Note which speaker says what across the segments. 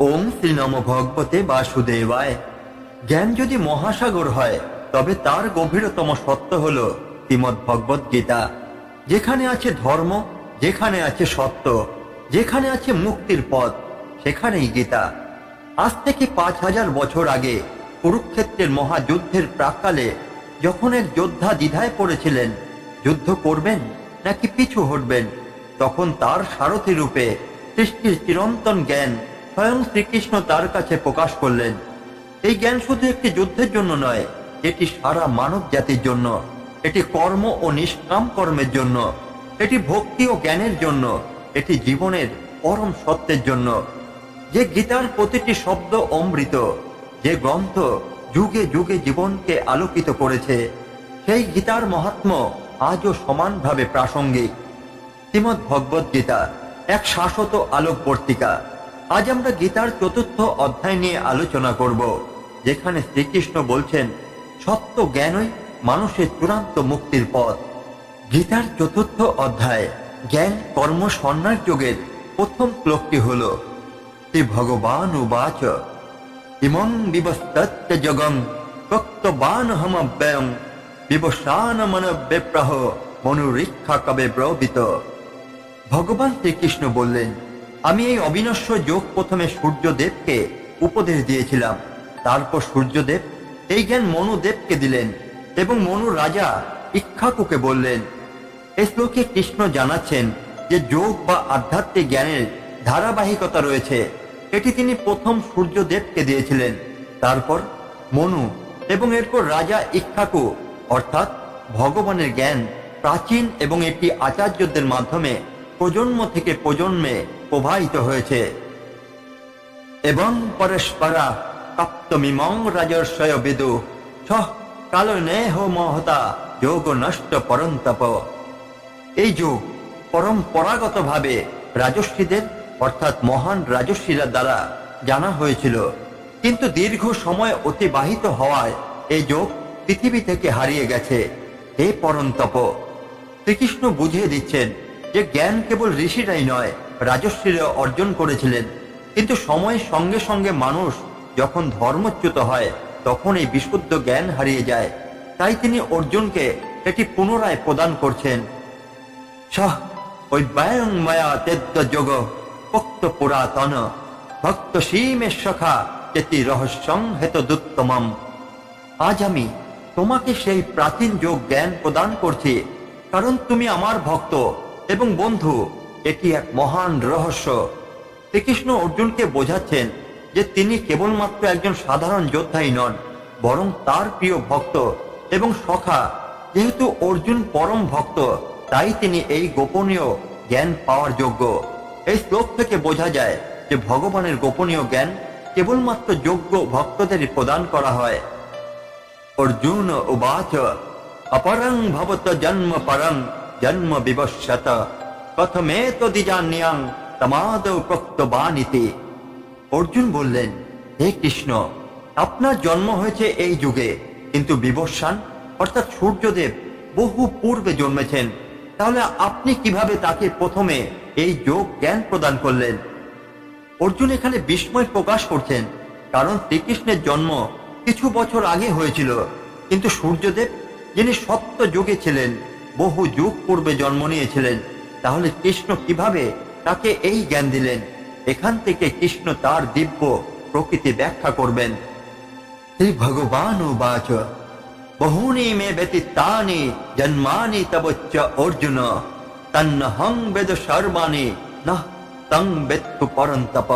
Speaker 1: ওম শ্রী নম ভগবতে বাসুদেবায়। জ্ঞান যদি মহাসাগর হয়, তবে তার গভীরতম সত্য হল শ্রীমদ ভগবত গীতা যেখানে আছে ধর্ম, যেখানে আছে সত্য, যেখানে আছে মুক্তির পথ, সেখানেই গীতা। আজ থেকে পাঁচ হাজার বছর আগে কুরুক্ষেত্রের মহাযুদ্ধের প্রাকালে যখন এক যোদ্ধা দ্বিধায় পড়েছিলেন, যুদ্ধ করবেন নাকি পিছু হটবেন? তখন তার সারথি রূপে সৃষ্টির চিরন্তন জ্ঞান স্বয়ং শ্রীকৃষ্ণ তার কাছে প্রকাশ করলেন, এই জ্ঞান শুধু একটি যুদ্ধের জন্য নয়, এটি সারা মানব জাতির জন্য, এটি কর্ম ও নিষ্কাম কর্মের জন্য, এটি ভক্তি ও জ্ঞানের জন্য, এটি জীবনের পরম সত্যের জন্য। যে গীতার প্রতিটি শব্দ অমৃত, যে গ্রন্থ যুগে যুগে জীবনকে আলোকিত করেছে, সেই গীতার মহাত্ম আজও সমানভাবে প্রাসঙ্গিক। শ্রীমদ ভগবত গীতা, এক শাশ্বত আলোকবর্তিকা। আজ আমরা গীতার চতুর্থ অধ্যায় নিয়ে আলোচনা করব, যেখানে শ্রীকৃষ্ণ বলছেন, সত্য জ্ঞানই মানুষের চূড়ান্ত মুক্তির পথ। গীতার চতুর্থ অধ্যায়, জ্ঞান কর্ম সন্ন্যাস যোগের প্রথম শ্লোকটি হল শ্রী ভগবান উবাচ ইমং বিবস্তত্য জগং প্রক্তবান হমব্যয়ং বিবসান মন বেপ্রাহ মনুরীক্ষা কবে ব্রবিত? ভগবান শ্রীকৃষ্ণ বললেন আমি এই অবিনশ্বর যোগ প্রথমে সূর্যদেবকে উপদেশ দিয়েছিলাম। তারপর সূর্যদেব, এই জ্ঞান মনুদেবকে দিলেন এবং মনু রাজা ইক্ষাকুকে বললেন এই শ্লোকে কৃষ্ণ জানাচ্ছেন যে যোগ বা আধ্যাত্মিক জ্ঞানের ধারাবাহিকতা রয়েছে। এটি তিনি প্রথম সূর্যদেবকে দিয়েছিলেন। তারপর মনু এবং এরপর রাজা ইক্ষাকু অর্থাৎ ভগবানের জ্ঞান প্রাচীন এবং এটি আচার্যদের মাধ্যমে প্রজন্ম থেকে প্রজন্মে প্রবাহিত হয়েছে। এবং পরস্পরা তপ্তমিমং রাজর্ষয় বিদু। সহ কাল নেহ মহতা, যোগ নষ্ট পরন্তপ। এই যুগ পরম্পরাগতভাবে রাজস্বীদের অর্থাৎ মহান রাজস্বীরা দ্বারা জানা হয়েছিল। কিন্তু দীর্ঘ সময় অতিবাহিত হওয়ায় এই যোগ পৃথিবী থেকে হারিয়ে গেছে। হে পরন্তপ, শ্রীকৃষ্ণ বুঝিয়ে দিচ্ছেন যে জ্ঞান কেবল ঋষিরাই নয় রাজস্বীরা অর্জন করেছিলেন। কিন্তু সময়ের সঙ্গে সঙ্গে মানুষ যখন ধর্মচ্যুত হয়, তখন এই বিশুদ্ধ জ্ঞান হারিয়ে যায়। তাই তিনি অর্জুনকে এটি পুনরায় প্রদান করছেন। সহ পুরাতন, ভক্ত সীমের সখা চেতি রহস্যং হেত দুত্তমম আজ আমি তোমাকে সেই প্রাচীন যোগ জ্ঞান প্রদান করছি, কারণ তুমি আমার ভক্ত এবং বন্ধু। এটি এক মহান রহস্য। শ্রীকৃষ্ণ অর্জুনকে বোঝাচ্ছেন যে তিনি কেবলমাত্র একজন সাধারণ যোদ্ধাই নন, বরং তার প্রিয় ভক্ত এবং সখা। যেহেতু অর্জুন পরম ভক্ত, তাই তিনি এই গোপনীয় জ্ঞান পাওয়ার যোগ্য। এই শ্লোক থেকে বোঝা যায় যে ভগবানের গোপনীয় জ্ঞান কেবলমাত্র যোগ্য ভক্তদেরই প্রদান করা হয়। অর্জুন উবাচ, অপরং ভবত জন্ম পরং জন্ম বিবশ্যত। প্রথমে তো দিজান্যাং তমাদৌ প্রক্ত বাণীতে। অর্জুন বললেন, হে কৃষ্ণ, আপনার জন্ম হয়েছে এই যুগে, কিন্তু বিবস্বান অর্থাৎ সূর্যদেব বহু পূর্বে জন্মেছেন। তাহলে আপনি কীভাবে তাকে প্রথমে এই যোগ জ্ঞান প্রদান করলেন? অর্জুন এখানে বিস্ময় প্রকাশ করছেন, কারণ শ্রীকৃষ্ণের জন্ম কিছু বছর আগে হয়েছিল। কিন্তু সূর্যদেব, যিনি সত্য যুগে ছিলেন, বহু যুগ পূর্বে জন্ম নিয়েছিলেন। তাহলে কৃষ্ণ কীভাবে তাকে এই জ্ঞান দিলেন? এখান থেকে কৃষ্ণ তার দিব্য প্রকৃতি ব্যাখ্যা করবেন। শ্রী ভগবান উবাচ বহূনি মে ব্যতীতানি, জন্মানি তবচ্চ অর্জুন। তন্নহং বেদ সর্বাণি, না তং বেত্তু পরন্তপ।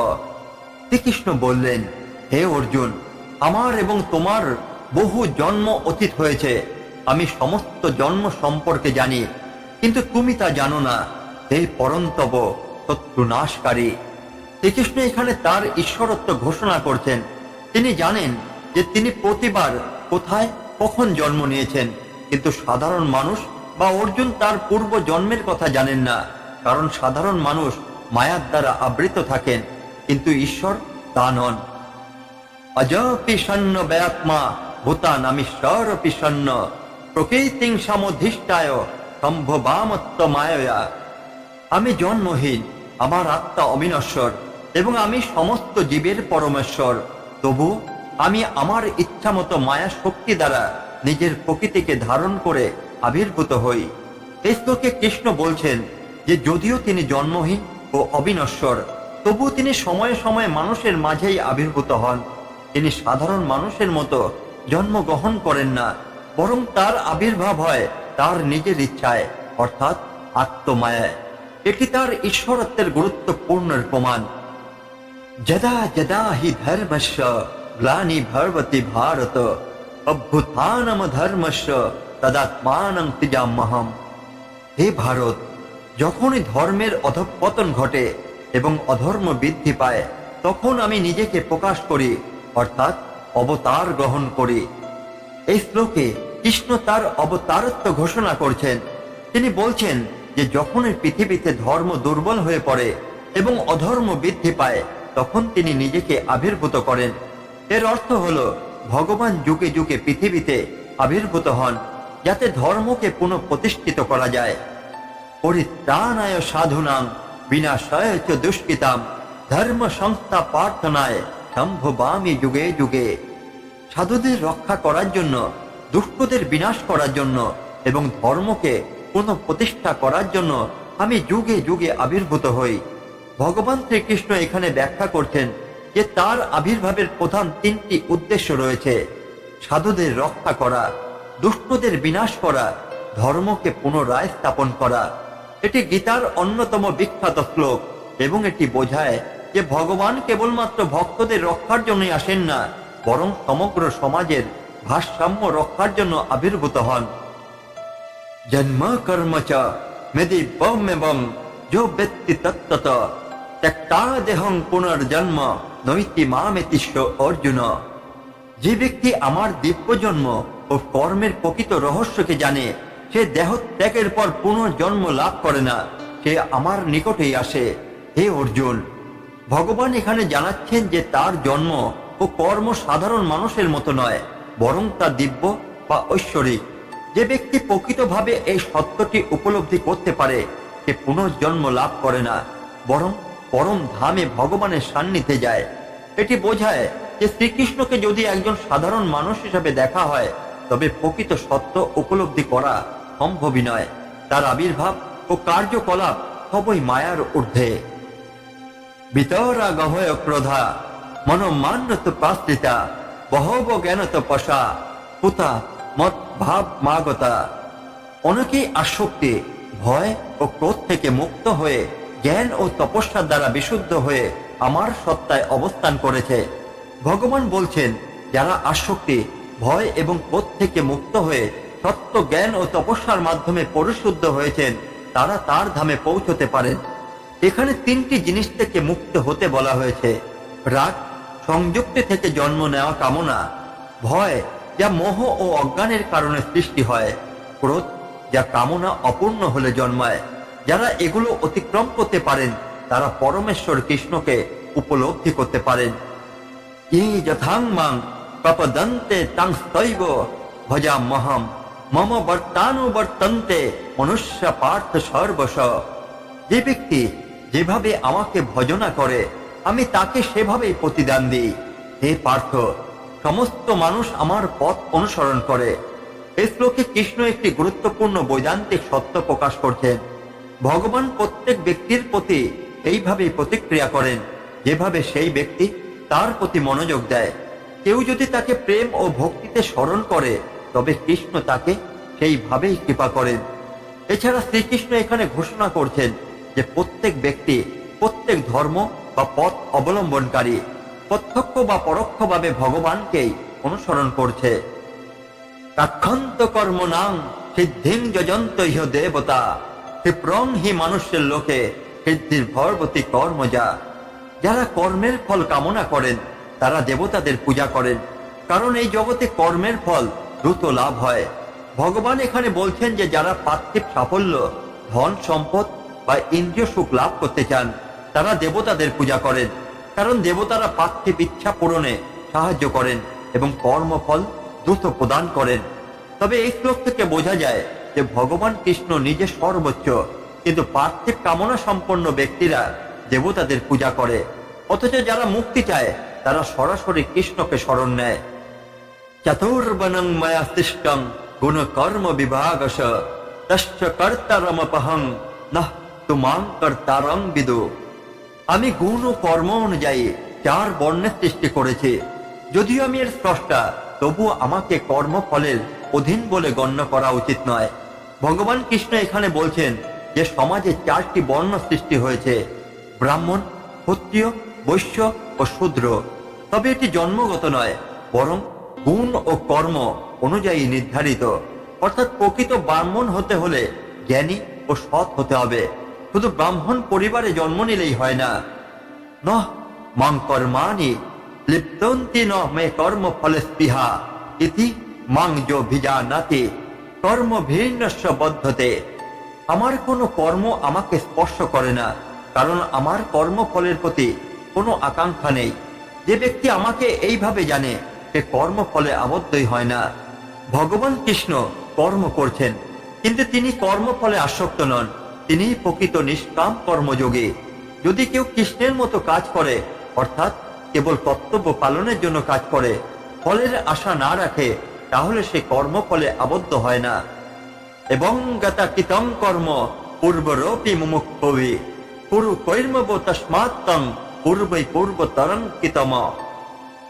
Speaker 1: শ্রীকৃষ্ণ বললেন, হে অর্জুন, আমার এবং তোমার বহু জন্ম অতীত হয়েছে। আমি সমস্ত জন্ম সম্পর্কে জানি। কিন্তু তুমি তা জানো না। হে পরন্তপ শত্রু নাশকারী, শ্রীকৃষ্ণ এখানে তার ঈশ্বরত্ব ঘোষণা করছেন। তিনি জানেন যে তিনি প্রতিবার কোথায় কখন জন্ম নিয়েছেন, কিন্তু সাধারণ মানুষ বা অর্জুন তার পূর্ব জন্মের কথা জানেন না, কারণ সাধারণ মানুষ মায়ার দ্বারা আবৃত থাকেন, কিন্তু ঈশ্বর তা নন। অজপি সন্ন ব্যাত্মা ভূতান আমি স্বরপি সন্ন প্রকৃতিং সমধিষ্ঠায় সম্ভবামত্ত মায়া। আমি জন্মহীন আমার আত্মা অবিনশ্বর, এবং আমি সমস্ত জীবের পরমেশ্বর। তবু আমি আমার ইচ্ছা মতো মায়া শক্তি দ্বারা নিজের প্রকৃতিকে ধারণ করে আবির্ভূত হই। এই শ্লোকে কৃষ্ণ বলছেন যে, যদিও তিনি জন্মহীন ও অবিনশ্বর তবু তিনি সময়ে সময়ে মানুষের মাঝেই আবির্ভূত হন। তিনি সাধারণ মানুষের মতো জন্মগ্রহণ করেন না, বরং তার আবির্ভাব হয় তার নিজের ইচ্ছায়, অর্থাৎ আত্মমায়ায়। এটি তার ঈশ্বরত্বের গুরুত্বপূর্ণ প্রমাণ। যদা যদা হি ধর্মস্য গ্লানি ভর্বতি ভারত, অভ্যুত্থানম ধর্মস্য তদাত্মানং তিজামহম হে ভারত, যখনই ধর্মের অধঃপতন ঘটে এবং অধর্ম বৃদ্ধি পায়, তখন আমি নিজেকে প্রকাশ করি, অর্থাৎ অবতার গ্রহণ করি। এই শ্লোকে কৃষ্ণ তার অবতারত্ব ঘোষণা করছেন। তিনি বলছেন যে যখন পৃথিবীতে ধর্ম দুর্বল হয়ে পড়ে এবং অধর্ম বৃদ্ধি পায়, তখন তিনি নিজেকে আবির্ভূত করেন। এর অর্থ হল, ভগবান যুগে যুগে পৃথিবীতে আবির্ভূত হন, যাতে ধর্মকে পুনঃ প্রতিষ্ঠিত করা যায়। পরিত্রাণায় সাধুনাং বিনাশায় দুষ্কৃতাম, ধর্ম সংস্থা প্রার্থনায় সম্ভবামি যুগে যুগে। সাধুদের রক্ষা করার জন্য দুষ্টদের বিনাশ করার জন্য এবং ধর্মকে পুনঃ প্রতিষ্ঠা করার জন্য আমি যুগে যুগে আবির্ভূত হই। ভগবান শ্রীকৃষ্ণ এখানে ব্যাখ্যা করছেন যে তার আবির্ভাবের প্রধান তিনটি উদ্দেশ্য রয়েছে। সাধুদের রক্ষা করা, দুষ্টদের বিনাশ করা, ধর্মকে পুনরায় স্থাপন করা। এটি গীতার অন্যতম বিখ্যাত শ্লোক এবং এটি বোঝায় যে ভগবান কেবলমাত্র ভক্তদের রক্ষার জন্যই আসেন না, বরং সমগ্র সমাজের ভারসাম্য রক্ষার জন্য আবির্ভূত হন। জন্ম কর্ম চ মেদি বম যো ব্যক্তি তত্ত্বত। ত্যক্তা দেহং পুনর্জন্ম নৈতি মামেতিষ্য অর্জুন। যে ব্যক্তি আমার দিব্য জন্ম ও কর্মের প্রকৃত রহস্যকে জানে, সে দেহ ত্যাগের পর পুনর্জন্ম লাভ করে না, সে আমার নিকটেই আসে। হে অর্জুন, ভগবান এখানে জানাচ্ছেন যে তার জন্ম ও কর্ম সাধারণ মানুষের মতো নয়। বরং তা দিব্য বা ঐশ্বরিক। যে ব্যক্তি প্রকৃতভাবে এই সত্যটি উপলব্ধি করতে পারে, সে পুনর্জন্ম লাভ করে না, বরং পরম ধামে ভগবানের সান্নিধ্যে যায়। এটি বোঝায় যে শ্রীকৃষ্ণকে যদি একজন সাধারণ মানুষ হিসাবে দেখা হয়, তবে প্রকৃত সত্য উপলব্ধি করা সম্ভবই নয়। তার আবির্ভাব ও কার্যকলাপ সবই মায়ার ঊর্ধ্বে। বিতরা গহয় ক্রোধা মনোমান্যত পাস্তিতা বহব জ্ঞানত পশা পুতা মত ভাব মাগতা। অনেকেই আসক্তি, ভয় ও ক্রোধ থেকে মুক্ত হয়ে জ্ঞান ও তপস্যার দ্বারা বিশুদ্ধ হয়ে আমার সত্তায় অবস্থান করেছে। ভগবান বলছেন, যারা আসক্তি, ভয় এবং ক্রোধ থেকে মুক্ত হয়ে সত্য জ্ঞান ও তপস্যার মাধ্যমে পরিশুদ্ধ হয়েছেন, তারা তার ধামে পৌঁছতে পারেন। এখানে তিনটি জিনিস থেকে মুক্ত হতে বলা হয়েছে। রাগ সংযুক্তি থেকে জন্ম নেওয়া কামনা, ভয় যা মোহ ও অজ্ঞানের কারণে সৃষ্টি হয়, ক্রোধ যা কামনা অপূর্ণ হলে জন্মায়। যারা এগুলো অতিক্রম করতে পারেন, তারা পরমেশ্বর কৃষ্ণকে উপলব্ধি করতে পারেন। যথাং ভজা মহম, মম বর্তানুবর্তন্তে মনুষ্য পার্থ সর্বস যে ব্যক্তি যেভাবে আমাকে ভজনা করে আমি তাকে সেভাবেই প্রতিদান দিই। হে পার্থ, সমস্ত মানুষ আমার পথ অনুসরণ করে। এই শ্লোকে কৃষ্ণ একটি গুরুত্বপূর্ণ বৈদান্তিক সত্য প্রকাশ করছেন। ভগবান প্রত্যেক ব্যক্তির প্রতি এইভাবেই প্রতিক্রিয়া করেন, যেভাবে সেই ব্যক্তি তার প্রতি মনোযোগ দেয়। কেউ যদি তাকে প্রেম ও ভক্তিতে স্মরণ করে, তবে কৃষ্ণ তাকে সেইভাবেই কৃপা করেন। এছাড়া শ্রীকৃষ্ণ এখানে ঘোষণা করছেন যে প্রত্যেক ব্যক্তি, প্রত্যেক ধর্ম বা পথ অবলম্বনকারী, প্রত্যক্ষ বা পরোক্ষভাবে ভগবানকেই অনুসরণ করছে। কাক্ষন্ত কর্ম নাং সিদ্ধিং যজন্ত ইহ দেবতা, ক্ষিপ্রং হি মানুষের লোকে সিদ্ধির ভরবতী কর্মজা। যারা কর্মের ফল কামনা করেন, তারা দেবতাদের পূজা করেন, কারণ এই জগতে কর্মের ফল দ্রুত লাভ হয়। ভগবান এখানে বলছেন যে, যারা পার্থিব সাফল্য, ধন সম্পদ বা ইন্দ্রিয় সুখ লাভ করতে চান তারা দেবতাদের পূজা করেন, কারণ দেবতারা পার্থিব ইচ্ছা পূরণে সাহায্য করেন এবং কর্মফল দ্রুত প্রদান করেন। তবে এই শ্লোক থেকে বোঝা যায় যে ভগবান কৃষ্ণ নিজে সর্বোচ্চ, কিন্তু পার্থিব কামনা সম্পন্ন ব্যক্তিরা দেবতাদের পূজা করে, অথচ যারা মুক্তি চায়, তারা সরাসরি কৃষ্ণকে স্মরণ নেয়। চতুর্বনং ময়া গুণ কর্ম বিভাগস তস্য কর্তারমপহং, নঃ তুমাং কর্তারং বিদু। আমি গুণ ও কর্ম অনুযায়ী চার বর্ণের সৃষ্টি করেছি। যদিও আমি এর স্রষ্টা তবু আমাকে কর্মফলের অধীন বলে গণ্য করা উচিত নয়। ভগবান কৃষ্ণ এখানে বলছেন যে, সমাজে চারটি বর্ণ সৃষ্টি হয়েছে, ব্রাহ্মণ, ক্ষত্রিয়, বৈশ্য ও শূদ্র। তবে এটি জন্মগত নয়, বরং গুণ ও কর্ম অনুযায়ী নির্ধারিত। অর্থাৎ প্রকৃত ব্রাহ্মণ হতে হলে জ্ঞানী ও সৎ হতে হবে। শুধু ব্রাহ্মণ পরিবারে জন্ম নিলেই হয় না। নহ মাং কর্মাণি লিপ্তন্তি ন মে কর্ম ফলে স্পৃহা ইতি মাং যো ভিজা নাতি কর্ম ভিন্নস্য বদ্ধতে। আমার কোনো কর্ম আমাকে স্পর্শ করে না, কারণ আমার কর্মফলের প্রতি কোনো আকাঙ্ক্ষা নেই। যে ব্যক্তি আমাকে এইভাবে জানে, সে কর্মফলে আবদ্ধই হয় না। ভগবান কৃষ্ণ কর্ম করছেন, কিন্তু তিনি কর্মফলে আসক্ত নন। তিনি প্রকৃত নিষ্কাম কর্মযোগী। যদি কেউ কৃষ্ণের মতো কাজ করে, অর্থাৎ কেবল কর্তব্য পালনের জন্য কাজ করে, ফলের আশা না রাখে, তাহলে সে কর্মফলে আবদ্ধ হয় না। এবং গতা কিতং কর্ম পূর্বরূপী মুমুক্ষবি পুরু কৈর্মব তস্মাত্তং পূর্বই পূর্বতরং কিতম।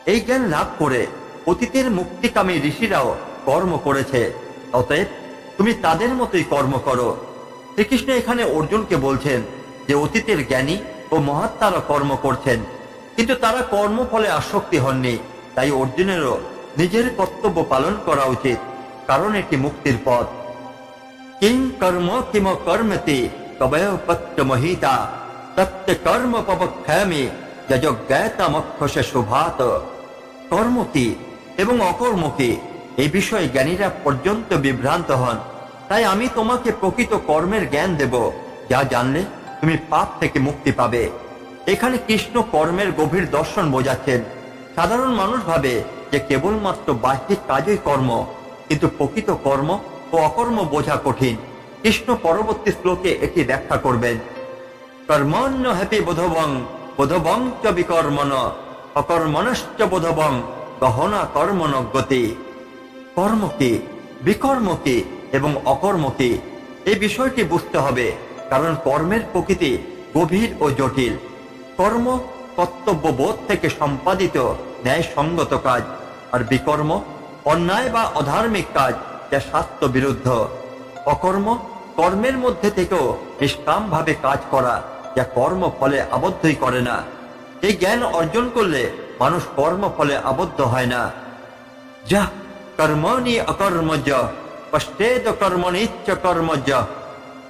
Speaker 1: এই জ্ঞান লাভ করে অতীতের মুক্তিকামী ঋষিরাও কর্ম করেছে। অতএব তুমি তাদের মতোই কর্ম করো। শ্রীকৃষ্ণ এখানে অর্জুনকে বলছেন যে অতীতের জ্ঞানী ও মহাত্মারা কর্ম করছেন, কিন্তু তারা কর্মফলে আসক্তি হননি। তাই অর্জুনেরও নিজের কর্তব্য পালন করা উচিত, কারণ এটি মুক্তির পথ। কিং কর্ম কিম কর্মতে কবয় তত্য কর্ম পবক্ষামি যজ্ঞাতামক্ষসে শুভাত কর্ম কি এবং অকর্ম কি, এই বিষয়ে জ্ঞানীরা পর্যন্ত বিভ্রান্ত হন। তাই আমি তোমাকে প্রকৃত কর্মের জ্ঞান দেব। যা জানলে তুমি পাপ থেকে মুক্তি পাবে। এখানে কৃষ্ণ কর্মের গভীর দর্শন বোঝাচ্ছেন। সাধারণ মানুষ ভাবে যে কেবলমাত্র বাহ্যিক কাজই কর্ম, কিন্তু প্রকৃত কর্ম ও অকর্ম বোঝা কঠিন। কৃষ্ণ পরবর্তী শ্লোকে এটি ব্যাখ্যা করবেন। কর্মণ্য হ্যাপি বোধবং বোধবং চ বিকর্মণ, অকর্মণশ্চ বোধবং, গহনা কর্মণ গতি। কর্ম কি? বিকর্ম কি? এবং অকর্ম কি এই বিষয়টি বুঝতে হবে, কারণ কর্মের প্রকৃতি গভীর ও জটিল। কর্ম কর্তব্য বোধ থেকে সম্পাদিত ন্যায়সঙ্গত কাজ, আর বিকর্ম অন্যায় বা অধার্মিক কাজ, যা স্বাস্থ্য বিরুদ্ধ। অকর্ম কর্মের মধ্যে থেকেও নিষ্কাম ভাবে কাজ করা, যা কর্ম ফলে আবদ্ধই করে না। এই জ্ঞান অর্জন করলে মানুষ কর্ম ফলে আবদ্ধ হয় না। যা কর্মণি অকর্মজ। পশ্চেদ কর্মণিচ্চ কর্মজ।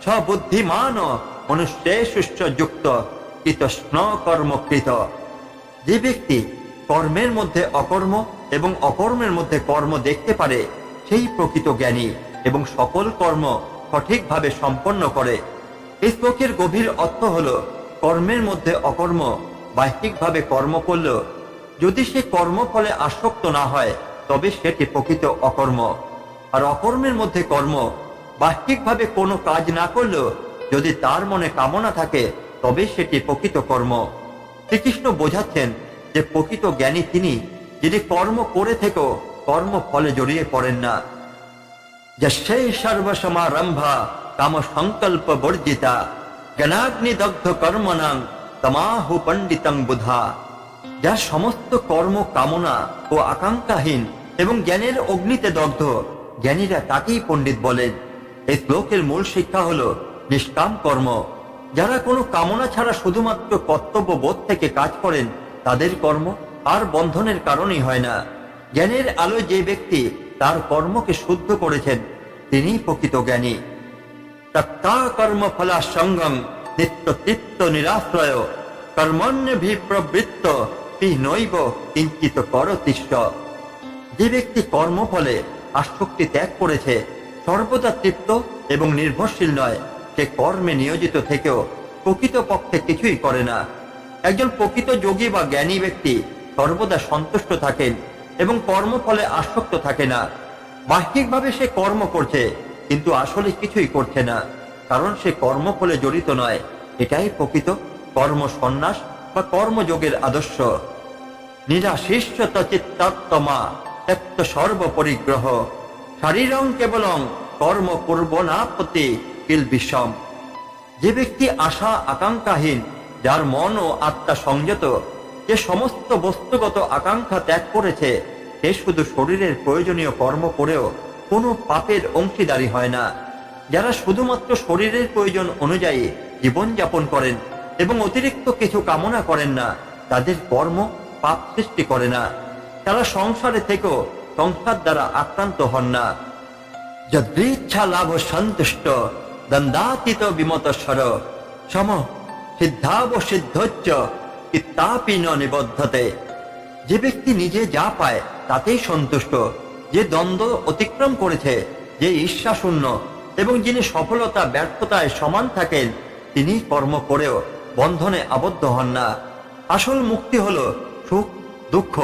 Speaker 1: স বুদ্ধিমান কর্মকৃত। যে ব্যক্তি কর্মের মধ্যে অকর্ম এবং অকর্মের মধ্যে কর্ম দেখতে পারে, সেই প্রকৃত জ্ঞানী এবং সকল কর্ম সঠিকভাবে সম্পন্ন করে। এই শ্লোকের গভীর অর্থ হল, কর্মের মধ্যে অকর্ম বাহ্যিকভাবে কর্ম করলেও যদি সে কর্মফলে আসক্ত না হয়, তবে সেটি প্রকৃত অকর্ম। আর অকর্মের মধ্যে কর্ম, বাহ্যিকভাবে কোনো কাজ না করলেও যদি তার মনে কামনা থাকে, তবে সেটি প্রকৃত কর্ম। শ্রীকৃষ্ণ বোঝাচ্ছেন যে প্রকৃত জ্ঞানী তিনি, যিনি কর্ম করে থেকেও কর্ম ফলে জড়িয়ে পড়েন না। যশৈ সর্বসমারম্ভা কাম সংকল্প বর্জিতা জ্ঞানাগ্নি দগ্ধ কর্মণাং তমাহু পণ্ডিতং বুধা। যা সমস্ত কর্ম কামনা ও আকাঙ্ক্ষাহীন এবং জ্ঞানের অগ্নিতে দগ্ধ জ্ঞানীরা তাকেই পণ্ডিত বলেন এই শ্লোকের মূল শিক্ষা হল নিষ্কাম কর্ম। যারা কোনো কামনা ছাড়া শুধুমাত্র কর্তব্য বোধ থেকে কাজ করেন, তাদের কর্ম আর বন্ধনের কারণই হয় না। জ্ঞানের আলোয় যে ব্যক্তি তার কর্মকে শুদ্ধ করেছেন, তিনিই প্রকৃত জ্ঞানী। তত্তা কর্ম ফলা সঙ্গম নিত্য তৃপ্ত নিরাশ্রয় কর্মণ্যভি প্রবৃত্ত পি নৈব কিঞ্চিত করতিষ্ঠ। যে ব্যক্তি কর্মফলে আসক্তি ত্যাগ করেছে। সর্বদা তৃপ্ত এবং নির্ভরশীল নয়। সে কর্মে নিয়োজিত থেকেও প্রকৃত পক্ষে কিছুই করে না। একজন প্রকৃত যোগী বা জ্ঞানী ব্যক্তি সর্বদা সন্তুষ্ট থাকেন এবং কর্মফলে আসক্ত থাকে না। বাহ্যিকভাবে সে কর্ম করছে, কিন্তু আসলে কিছুই করছে না, কারণ সে কর্মফলে জড়িত নয়। এটাই প্রকৃত কর্ম সন্ন্যাস বা কর্মযোগের আদর্শ। নিরাশিষ্যত চিত্তাত্মা। ত্যক্ত সর্বপরিগ্রহ। শারীরং কেবলং কর্ম করব না প্রতি কিল বিষম। যে ব্যক্তি আশা আকাঙ্ক্ষাহীন, যার মন ও আত্মা সংযত যে সমস্ত বস্তুগত আকাঙ্ক্ষা ত্যাগ করেছে, সে শুধু শরীরের প্রয়োজনীয় কর্ম করেও কোনো পাপের অংশীদারি হয় না। যারা শুধুমাত্র শরীরের প্রয়োজন অনুযায়ী জীবনযাপন করেন এবং অতিরিক্ত কিছু কামনা করেন না, তাদের কর্ম পাপ সৃষ্টি করে না। তারা সংসারে থেকেও সংসার দ্বারা আক্রান্ত হন না। যদৃচ্ছা লাভ সন্তুষ্ট, দন্দাতীত বিমতস্বর সম সিদ্ধাব সিদ্ধোচ্চ ইত্যাপি নিবদ্ধতে। যে ব্যক্তি নিজে যা পায়, তাতেই সন্তুষ্ট। যে দ্বন্দ্ব অতিক্রম করেছে, যে ঈর্ষাশূন্য এবং যিনি সফলতা, ব্যর্থতায় সমান থাকেন, তিনি কর্ম করেও বন্ধনে আবদ্ধ হন না। আসল মুক্তি হলো সুখ, দুঃখ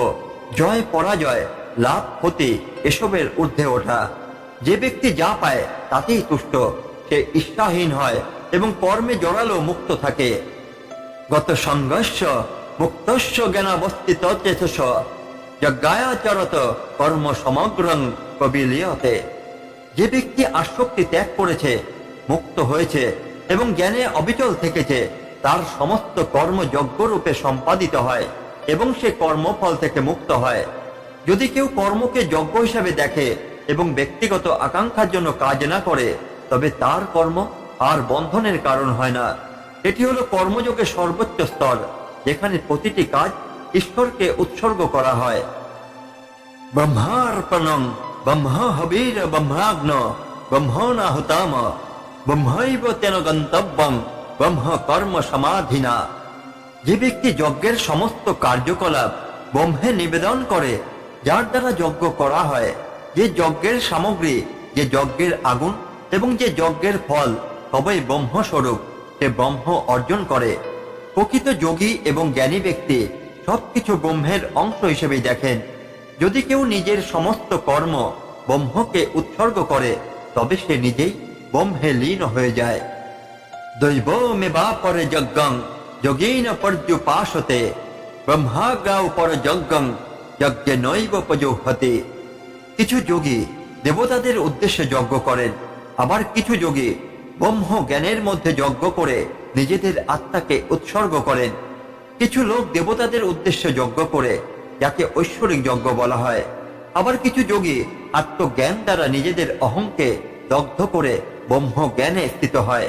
Speaker 1: জয় পরাজয়, লাভ ক্ষতি, এসবের ঊর্ধ্বে ওঠা। যে ব্যক্তি যা পায়, তাতেই তুষ্ট, সে ঈর্ষাহীন হয় এবং কর্মে জড়ালো মুক্ত থাকে। গত সংঘর্ষ, মুক্তস্য জ্ঞানাবস্থিত চেতস যজ্ঞায়াচরত কর্ম সমগ্রং কবিলিয়তে। যে ব্যক্তি আসক্তি ত্যাগ করেছে, মুক্ত হয়েছে এবং জ্ঞানে অবিচল থেকেছে, তার সমস্ত কর্ম যজ্ঞরূপে সম্পাদিত হয়। এবং সে কর্মফল থেকে মুক্ত হয়। যদি কেউ কর্মকে যজ্ঞ হিসাবে দেখে এবং ব্যক্তিগত আকাঙ্ক্ষার জন্য কাজ না করে, তবে তার কর্ম আর বন্ধনের কারণ হয় না। এটি হলো কর্মযোগের সর্বোচ্চ স্তর, যেখানে প্রতিটি কাজ ঈশ্বরকে উৎসর্গ করা হয়। ব্রহ্মার্পণং ব্রহ্ম হবীর ব্রহ্মাগ্ন ব্রহ্মণাহুতাম ব্রহ্মৈব তেন গন্তব্যং ব্রহ্ম কর্ম সমাধিনা। যে ব্যক্তি যজ্ঞের সমস্ত কার্যকলাপ ব্রহ্মে নিবেদন করে, যার দ্বারা যজ্ঞ করা হয়, যে যজ্ঞের সামগ্রী, যে যজ্ঞের আগুন এবং যে যজ্ঞের ফল সবই ব্রহ্মস্বরূপ, সে ব্রহ্ম অর্জন করে। প্রকৃত যোগী এবং জ্ঞানী ব্যক্তি সবকিছু ব্রহ্মের অংশ হিসেবে দেখেন। যদি কেউ নিজের সমস্ত কর্ম ব্রহ্মকে উৎসর্গ করে, তবে সে নিজেই ব্রহ্মে লীন হয়ে যায়। দৈব মেবা পরে যজ্ঞং যোগীন পর্যুপাসতে ব্রহ্মাগাও পর যজ্ঞং যজ্ঞে নৈব প্রজোহতে। কিছু যোগী দেবতাদের উদ্দেশ্যে যজ্ঞ করেন, আবার কিছু যোগী ব্রহ্ম জ্ঞানের মধ্যে যজ্ঞ করে নিজেদের আত্মাকে উৎসর্গ করেন। কিছু লোক দেবতাদের উদ্দেশ্যে যজ্ঞ করে, যাকে ঐশ্বরিক যজ্ঞ বলা হয়। আবার কিছু যোগী আত্মজ্ঞান দ্বারা নিজেদের অহংকে দগ্ধ করে ব্রহ্ম জ্ঞানে স্থিত হয়।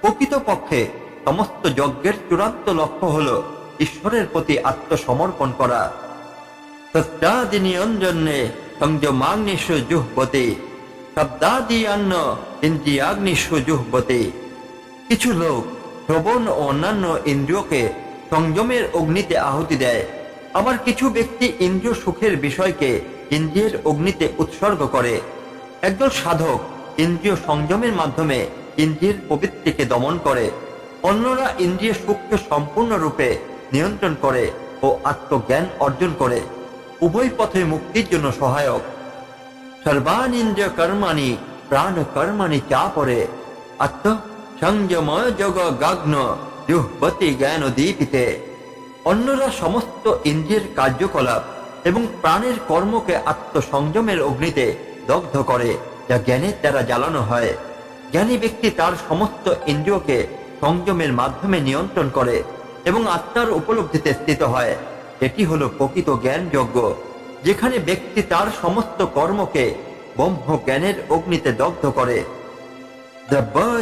Speaker 1: প্রকৃতপক্ষে সমস্ত যজ্ঞের চূড়ান্ত লক্ষ্য হল ঈশ্বরের প্রতি আত্মসমর্পণ করা। সত্যাদি নিয়ঞ্জনে সংযমাগ্নিষু জুহবতে শব্দাদি অন্ন ইন্দ্রিয়াগ্নিষু জুহবতে কিছু লোক শ্রবণ ও অন্যান্য ইন্দ্রিয়কে সংযমের অগ্নিতে আহুতি দেয়। আবার কিছু ব্যক্তি ইন্দ্রিয় সুখের বিষয়কে ইন্দ্রিয়ের অগ্নিতে উৎসর্গ করে। একজন সাধক ইন্দ্রিয় সংযমের মাধ্যমে ইন্দ্রিয়ের প্রবৃত্তিকে দমন করে। অন্যরা ইন্দ্রিয় সুখকে সম্পূর্ণরূপে নিয়ন্ত্রণ করে ও আত্মজ্ঞান অর্জন করে। উভয় পথে মুক্তির জন্য সহায়ক। সর্বানিন্দ্রিয় কর্মাণি প্রাণ কর্মাণি চা পরে। আত্ম সংযম যোগ গাগ্ন জুহবতী জ্ঞান দীপিতে অন্যরা সমস্ত ইন্দ্রিয়ের কার্যকলাপ এবং প্রাণের কর্মকে আত্মসংযমের অগ্নিতে দগ্ধ করে, যা জ্ঞানের দ্বারা জ্বালানো হয়। জ্ঞানী ব্যক্তি তার সমস্ত ইন্দ্রিয়কে সংযমের মাধ্যমে নিয়ন্ত্রণ করে এবং আত্মার উপলব্ধিতে স্থিত হয়। এটি হলো প্রকৃত জ্ঞান যজ্ঞ যেখানে ব্যক্তি তার সমস্ত কর্মকে ব্রহ্ম জ্ঞানের অগ্নিতে দগ্ধ করে। জ্ঞান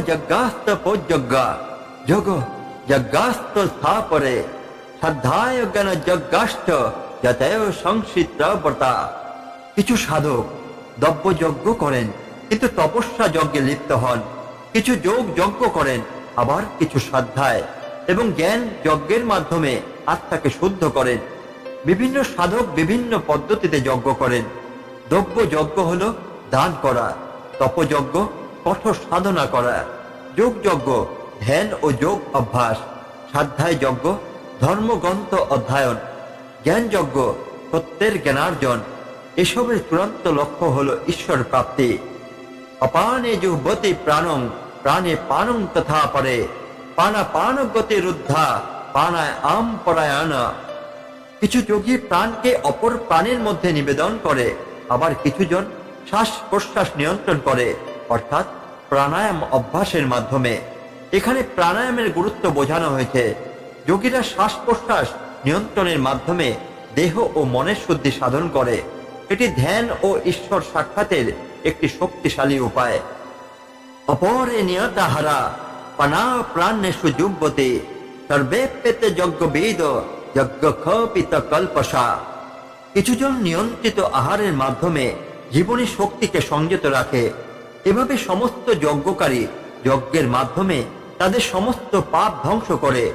Speaker 1: কিছু সাধক দব্য যজ্ঞ করেন, কিন্তু তপস্যা যজ্ঞে লিপ্ত হন, কিছু যোগ যজ্ঞ করেন আবার কিছু শ্রদ্ধায় এবং জ্ঞান যজ্ঞের মাধ্যমে আত্মাকে শুদ্ধ করেন। বিভিন্ন সাধক বিভিন্ন পদ্ধতিতে যজ্ঞ করেন। দ্রব্য যজ্ঞ হল দান করা, তপযজ্ঞ কঠোর সাধনা করা, যোগ যজ্ঞ ধ্যান ও যোগ অভ্যাস, সাধ্যায় যজ্ঞ ধর্মগ্রন্থ অধ্যয়ন, জ্ঞান যজ্ঞ সত্যের জ্ঞানার্জন, এসবের চূড়ান্ত লক্ষ্য হল ঈশ্বর প্রাপ্তি। অপানে যুবতী প্রাণং প্রাণে পানং তথা পরে পানা পান গতি রুদ্ধা পানায় আম পরায়ণ কিছু যোগী প্রাণকে অপর প্রাণের মধ্যে নিবেদন করে, আবার কিছুজন শ্বাস প্রশ্বাস নিয়ন্ত্রণ করে, অর্থাৎ প্রাণায়াম অভ্যাসের মাধ্যমে। এখানে প্রাণায়ামের গুরুত্ব বোঝানো হয়েছে। যোগীরা শ্বাস প্রশ্বাস নিয়ন্ত্রণের মাধ্যমে দেহ ও মনের শুদ্ধি সাধন করে। এটি ধ্যান ও ঈশ্বর সাক্ষাতের একটি শক্তিশালী উপায়। অপরে নিয়তাহারা পানা প্রাণে সুযুব্যতে সর্বে পেতে যজ্ঞ বেদ যজ্ঞ খপিত কল্পসা। কিছুজন নিয়ন্ত্রিত আহারের মাধ্যমে জীবনী শক্তিকে সংযত রাখে। এভাবে সমস্ত যজ্ঞকারী যজ্ঞের মাধ্যমে তাদের সমস্ত পাপ ধ্বংস করে।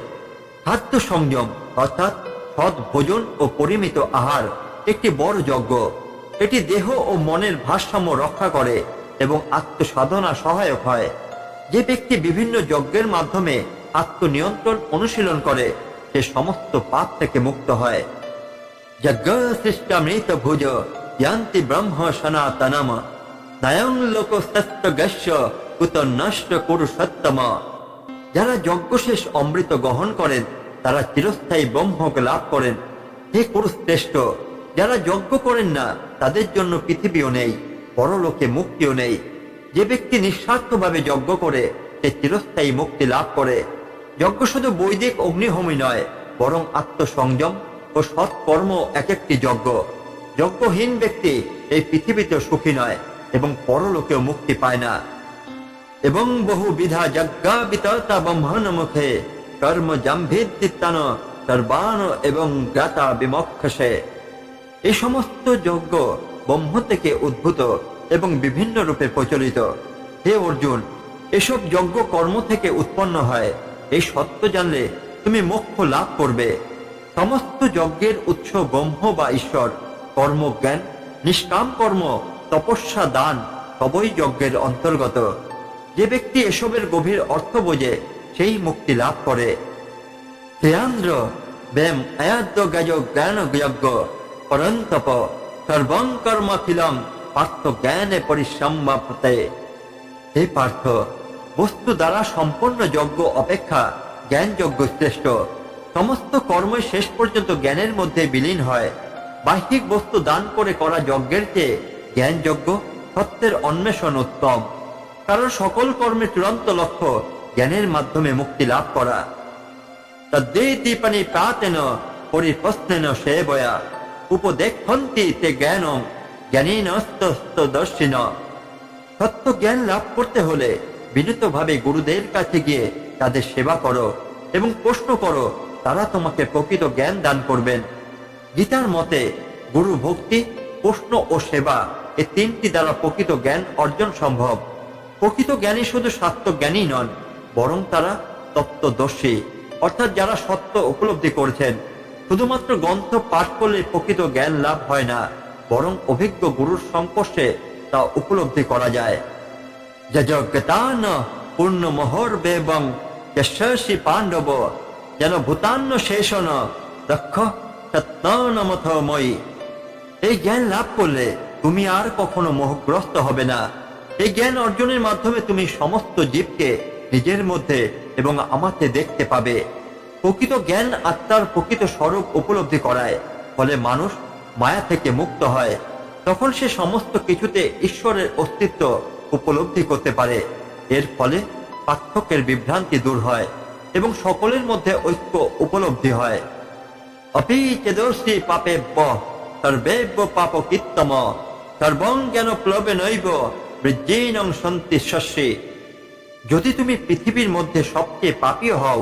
Speaker 1: খাদ্য সংযম, অর্থাৎ সৎ ভোজন ও পরিমিত আহার, একটি বড় যজ্ঞ। এটি দেহ ও মনের ভারসাম্য রক্ষা করে। এবং আত্মসাধনা সহায়ক হয়। যে ব্যক্তি বিভিন্ন যজ্ঞের মাধ্যমে আত্মনিয়ন্ত্রণ অনুশীলন করে, সে সমস্ত পাপ থেকে মুক্ত হয়। যজ্ঞ সৃষ্টামৃত ভুজ ইয়ান্তি ব্রহ্ম সনাতনম। নয়ং লোক সত্যগস্য কুত নষ্ট কুরু সত্যম। যারা যজ্ঞ শেষ অমৃত গ্রহণ করেন, তারা চিরস্থায়ী ব্রহ্মকে লাভ করেন। হে কুরুশ্রেষ্ঠ, যারা যজ্ঞ করেন না, তাদের জন্য পৃথিবীও নেই। পরলোকে মুক্তিও নেই। যে ব্যক্তি নিঃস্বার্থভাবে যজ্ঞ করে, সে চিরস্থায়ী মুক্তি লাভ করে। যজ্ঞ শুধু বৈদিক অগ্নিহোমী নয়, বরং আত্মসংযম ও সৎকর্ম এক একটি যজ্ঞ। যজ্ঞহীন ব্যক্তি এই পৃথিবীতে সুখী নয় এবং পরলোকেও মুক্তি পায় না। এবং বহু বিধা যজ্ঞা বিতর্তা ব্রহ্মণ মুখে কর্ম জাম্ভিত্তান সর্বান এবং জ্ঞাতা বিমক্ষসে। এই সমস্ত যজ্ঞ ব্রহ্ম থেকে উদ্ভূত এবং বিভিন্ন রূপে প্রচলিত। হে অর্জুন, এসব যজ্ঞ কর্ম থেকে উৎপন্ন হয়। এই সত্য জানলে তুমি মোক্ষ লাভ করবে। সমস্ত যজ্ঞের উৎস ব্রহ্ম বা ঈশ্বর। কর্মজ্ঞান নিষ্কাম কর্ম, তপস্যা, দান, সবই যজ্ঞের অন্তর্গত। যে ব্যক্তি এসবের গভীর অর্থ বোঝে, সেই মুক্তি লাভ করে। শ্রেয়ান্দ্র ব্যাম, আয়াদ্য, গাজ, জ্ঞান, যজ্ঞ, পরন্তপ। পার্থ জ্ঞানে হে পার্থ, বস্তু দ্বারা যজ্ঞ অপেক্ষা জ্ঞান যজ্ঞ শ্রেষ্ঠ। সমস্ত কর্মই শেষ পর্যন্ত জ্ঞানের মধ্যে বিলীন হয়। বাহ্যিক বস্তু দান করে করা যজ্ঞের চেয়ে জ্ঞান যজ্ঞ সত্যের অন্বেষণ উত্তম। কারণ সকল কর্মের চূড়ান্ত লক্ষ্য জ্ঞানের মাধ্যমে মুক্তি লাভ করা। তদ্দীপানি প্রাতেন পরিপ্রশ্নেন সেবয়া। উপদেক্ষন্তি তে জ্ঞানম জ্ঞানীনস্তদর্শিন সত্য জ্ঞান লাভ করতে হলে বিনীতভাবে গুরুদের কাছে গিয়ে তাদের সেবা করো এবং প্রশ্ন করো, তারা তোমাকে প্রকৃত জ্ঞান দান করবেন। গীতার মতে, গুরু ভক্তি, প্রশ্ন ও সেবা এই তিনটি দ্বারা প্রকৃত জ্ঞান অর্জন সম্ভব। প্রকৃত জ্ঞানী শুধু সত্য জ্ঞানী নন, বরং তারা তত্ত্বদর্শী, অর্থাৎ যারা সত্য উপলব্ধি করেছেন। শুধুমাত্র গ্রন্থ পাঠ করলে প্রকৃত জ্ঞান লাভ হয় না, বরং অভিজ্ঞ গুরুর সংস্পর্শে তা উপলব্ধি করা যায়। যজ্ঞতান পূর্ণ মোহর বেবং যশস্বী পাণ্ডব যেন ভূতান্ন শেষন দক্ষ সত্যানমথময়ী এই জ্ঞান লাভ করলে তুমি আর কখনো মোহগ্রস্ত হবে না। এই জ্ঞান অর্জনের মাধ্যমে তুমি সমস্ত জীবকে নিজের মধ্যে এবং আমাতে দেখতে পাবে। প্রকৃত জ্ঞান আত্মার প্রকৃত স্বরূপ উপলব্ধি করায়, ফলে মানুষ মায়া থেকে মুক্ত হয়। তখন সে সমস্ত কিছুতে ঈশ্বরের অস্তিত্ব উপলব্ধি করতে পারে। এর ফলে পার্থক্যের বিভ্রান্তি দূর হয় এবং সকলের মধ্যে ঐক্য উপলব্ধি হয়। অপি চেদর্শী পাপে সর্বেব্য পাপ কীর্তম, সর্বং জ্ঞান প্লবে নৈব, বৃদ্ধীনং সন্তি যদি তুমি পৃথিবীর মধ্যে সবচেয়ে পাপীয় হও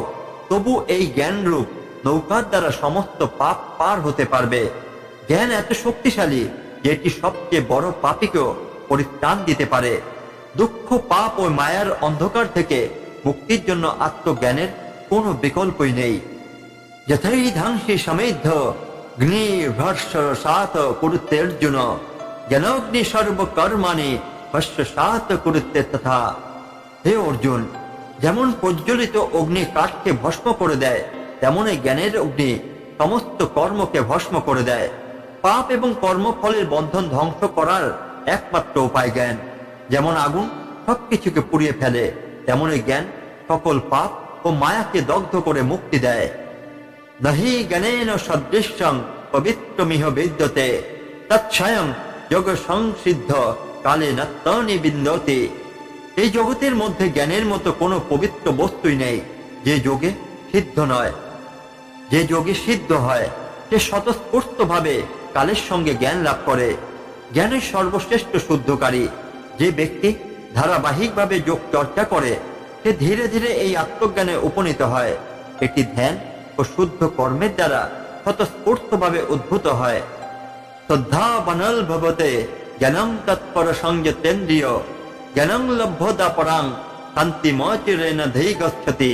Speaker 1: তবু এই জ্ঞান রূপ নৌকার দ্বারা সমস্ত পাপ পার হতে পারবে। জ্ঞান এত শক্তিশালী যে এটি সবচেয়ে বড় পাপীকেও পরিত্রাণ দিতে পারে। দুঃখ, পাপ ও মায়ার অন্ধকার থেকে মুক্তির জন্য আত্মজ্ঞানের কোনো বিকল্পই নেই। যথৈ ধাংসি সমৃদ্ধ গ্নি ভর্ষ সাত কুরুতে অর্জুন জ্ঞানগ্নি সর্বকর্মাণি ভস্য সাত কুরুতে তথা। হে অর্জুন যেমন প্রজ্বলিত অগ্নি কাঠকে ভস্ম করে দেয়, তেমনই জ্ঞানের অগ্নি সমস্ত কর্মকে ভস্ম করে দেয়। পাপ এবং কর্মফলের বন্ধন ধ্বংস করার একমাত্র উপায় জ্ঞান। যেমন আগুন সবকিছুকে পুড়িয়ে ফেলে, তেমনই জ্ঞান সকল পাপ ও মায়াকে দগ্ধ করে মুক্তি দেয়। নহি জ্ঞানেন সদৃশ্যং পবিত্রমিহ বিদ্যতে তৎস্বয়ং যোগ সংসিদ্ধ কালে নত্তনি বিন্দতে। এই জগতের মধ্যে জ্ঞানের মতো কোনো পবিত্র বস্তুই নেই। যে যোগে সিদ্ধ নয়। যে যোগে সিদ্ধ হয়, সে স্বতঃস্ফূর্তভাবে কালের সঙ্গে জ্ঞান লাভ করে। জ্ঞানের সর্বশ্রেষ্ঠ শুদ্ধকারী, যে ব্যক্তি ধারাবাহিকভাবে যোগ চর্চা করে, সে ধীরে ধীরে এই আত্মজ্ঞানে উপনীত হয়। এটি ধ্যান ও শুদ্ধ কর্মের দ্বারা স্বতঃস্ফূর্তভাবে উদ্ভূত হয়। শ্রদ্ধা বনল ভবতে জ্ঞানং তৎপর সংযতেন্দ্রিয় জ্ঞানং ধেই গচ্ছতি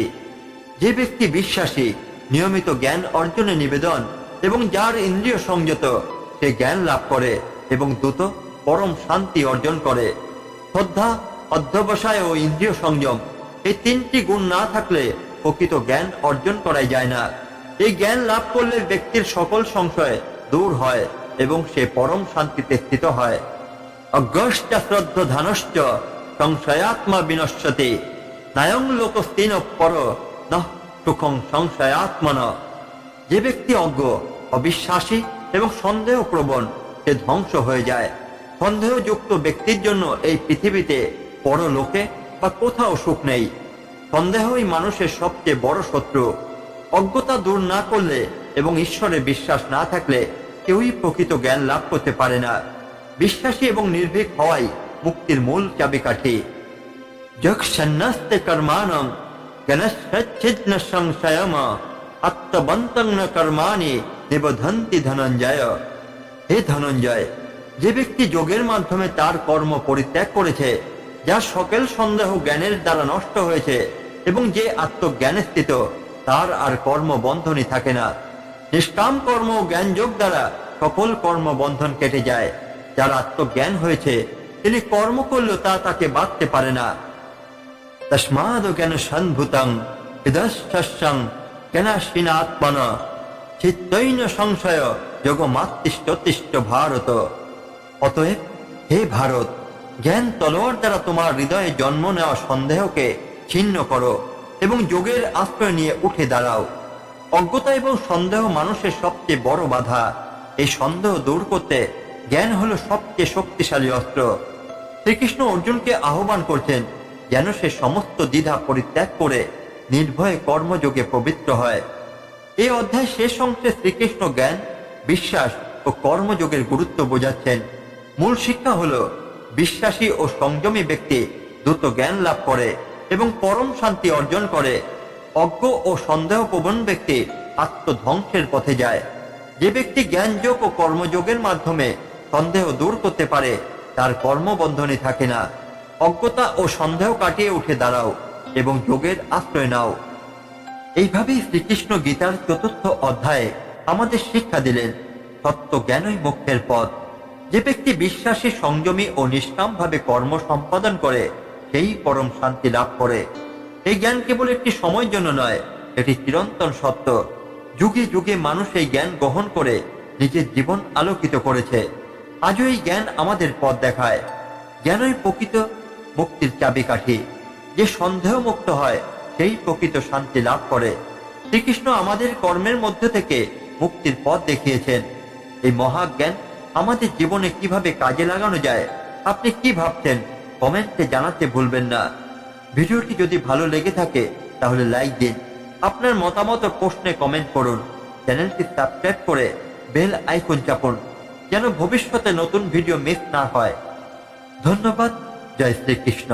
Speaker 1: যে ব্যক্তি বিশ্বাসী, নিয়মিত জ্ঞান অর্জনে নিবেদন এবং যার ইন্দ্রিয় সংযত, সে জ্ঞান লাভ করে এবং দ্রুত পরম শান্তি অর্জন করে। শ্রদ্ধা, অধ্যবসায় ও ইন্দ্রিয় সংযম, এই তিনটি গুণ না থাকলে প্রকৃত জ্ঞান অর্জন করাই যায় না। এই জ্ঞান লাভ করলে ব্যক্তির সকল সংশয় দূর হয় এবং সে পরম শান্তিতে স্থিত হয়। অজ্ঞশ্চ শ্রদ্ধ ধানশ্চ সংশয়াত্মা বিনশ্যতে নায়ং লোকস্তিন পর নঃ সুখং সংশয়াত্মন। যে ব্যক্তি অজ্ঞ, অবিশ্বাসী এবং সন্দেহ প্রবণ সে ধ্বংস হয়ে যায়। সন্দেহযুক্ত ব্যক্তির জন্য এই পৃথিবীতে পরলোকে বা কোথাও সুখ নেই। সন্দেহই মানুষের সবচেয়ে বড় শত্রু। অজ্ঞতা দূর না করলে এবং ঈশ্বরে বিশ্বাস না থাকলে কেউই প্রকৃত জ্ঞান লাভ করতে পারে না। বিশ্বাসী এবং নির্ভীক হওয়াই মুক্তির মূল চাবিকাঠি। যক্ষন্নস্তে কর্মাণং জ্ঞানচ্ছিন্ন সংশয়ম আত্মবন্তং ন কর্মাণি নিবধন্তি ধনঞ্জয়। হে ধনঞ্জয়, যে ব্যক্তি যোগের মাধ্যমে তার কর্ম পরিত্যাগ করেছে যার সকল সন্দেহ জ্ঞানের দ্বারা নষ্ট হয়েছে এবং যে আত্মজ্ঞানে স্থিত, তার আর কর্ম বন্ধনই থাকে না। নিষ্কাম কর্ম ও জ্ঞান যোগ দ্বারা সকল কর্ম বন্ধন কেটে যায়। যার আত্মজ্ঞান হয়েছে, তিনি কর্ম করলেও তা তাকে বাঁধতে পারে না। তস্মাদ জ্ঞান সন্ভূতং জ্ঞানাশ্বিনাত্মন চিত্তৈন সংশয় যোগ ভারত। অতএব হে ভারত, জ্ঞান তলোয়ার দ্বারা তোমার হৃদয়ে জন্ম নেওয়া সন্দেহকে ছিন্ন করো এবং যোগের আশ্রয় নিয়ে উঠে দাঁড়াও। অজ্ঞতা এবং সন্দেহ মানুষের সবচেয়ে বড় বাধা। এই সন্দেহ দূর করতে জ্ঞান হলো সবচেয়ে শক্তিশালী অস্ত্র। শ্রীকৃষ্ণ অর্জুনকে আহ্বান করছেন যেন সে সমস্ত দ্বিধা পরিত্যাগ করে নির্ভয়ে কর্মযোগে পবিত্র হয়। এই অধ্যায় শেষ অংশে শ্রীকৃষ্ণ জ্ঞান, বিশ্বাস ও কর্মযোগের গুরুত্ব বোঝাচ্ছেন। মূল শিক্ষা হল, বিশ্বাসী ও সংযমী ব্যক্তি দ্রুত জ্ঞান লাভ করে এবং পরম শান্তি অর্জন করে। অজ্ঞ ও সন্দেহপ্রবণ ব্যক্তি আত্মধ্বংসের পথে যায়। যে ব্যক্তি জ্ঞানযোগ ও কর্মযোগের মাধ্যমে সন্দেহ দূর করতে পারে, তার কর্মবন্ধনে থাকে না। অজ্ঞতা ও সন্দেহ কাটিয়ে উঠে দাঁড়াও এবং যোগের আশ্রয় নাও। এইভাবেই শ্রীকৃষ্ণ গীতার চতুর্থ অধ্যায়ে আমাদের শিক্ষা দিলেন, সত্য জ্ঞানই মুখ্যের পথ। যে ব্যক্তি বিশ্বাসী সংযমী ও নিষ্কামভাবে কর্ম সম্পাদন করে, সেই পরম শান্তি লাভ করে। এই জ্ঞান কেবল একটি সময়ের জন্য নয়, এটি চিরন্তন সত্য। যুগে যুগে মানুষ এই জ্ঞান গ্রহণ করে, নিজের জীবন আলোকিত করেছে। আজও এই জ্ঞান আমাদের পথ দেখায়। জ্ঞানই প্রকৃত মুক্তির চাবিকাঠি। যে সন্দেহ মুক্ত হয়, সেই প্রকৃত শান্তি লাভ করে। শ্রীকৃষ্ণ আমাদের কর্মের মধ্য থেকে মুক্তির পথ দেখিয়েছেন। এই মহাজ্ঞান আমাদের জীবনে কীভাবে কাজে লাগানো যায়, আপনি কি ভাবছেন? কমেন্টে জানাতে ভুলবেন না। ভিডিওটি যদি ভালো লেগে থাকে, তাহলে লাইক দিন। আপনার মতামত প্রশ্নে কমেন্ট করুন। চ্যানেলটি সাবস্ক্রাইব করে বেল আইকন চাপুন। যেন ভবিষ্যতে নতুন ভিডিও মিস না হয়। ধন্যবাদ জয় শ্রীকৃষ্ণ।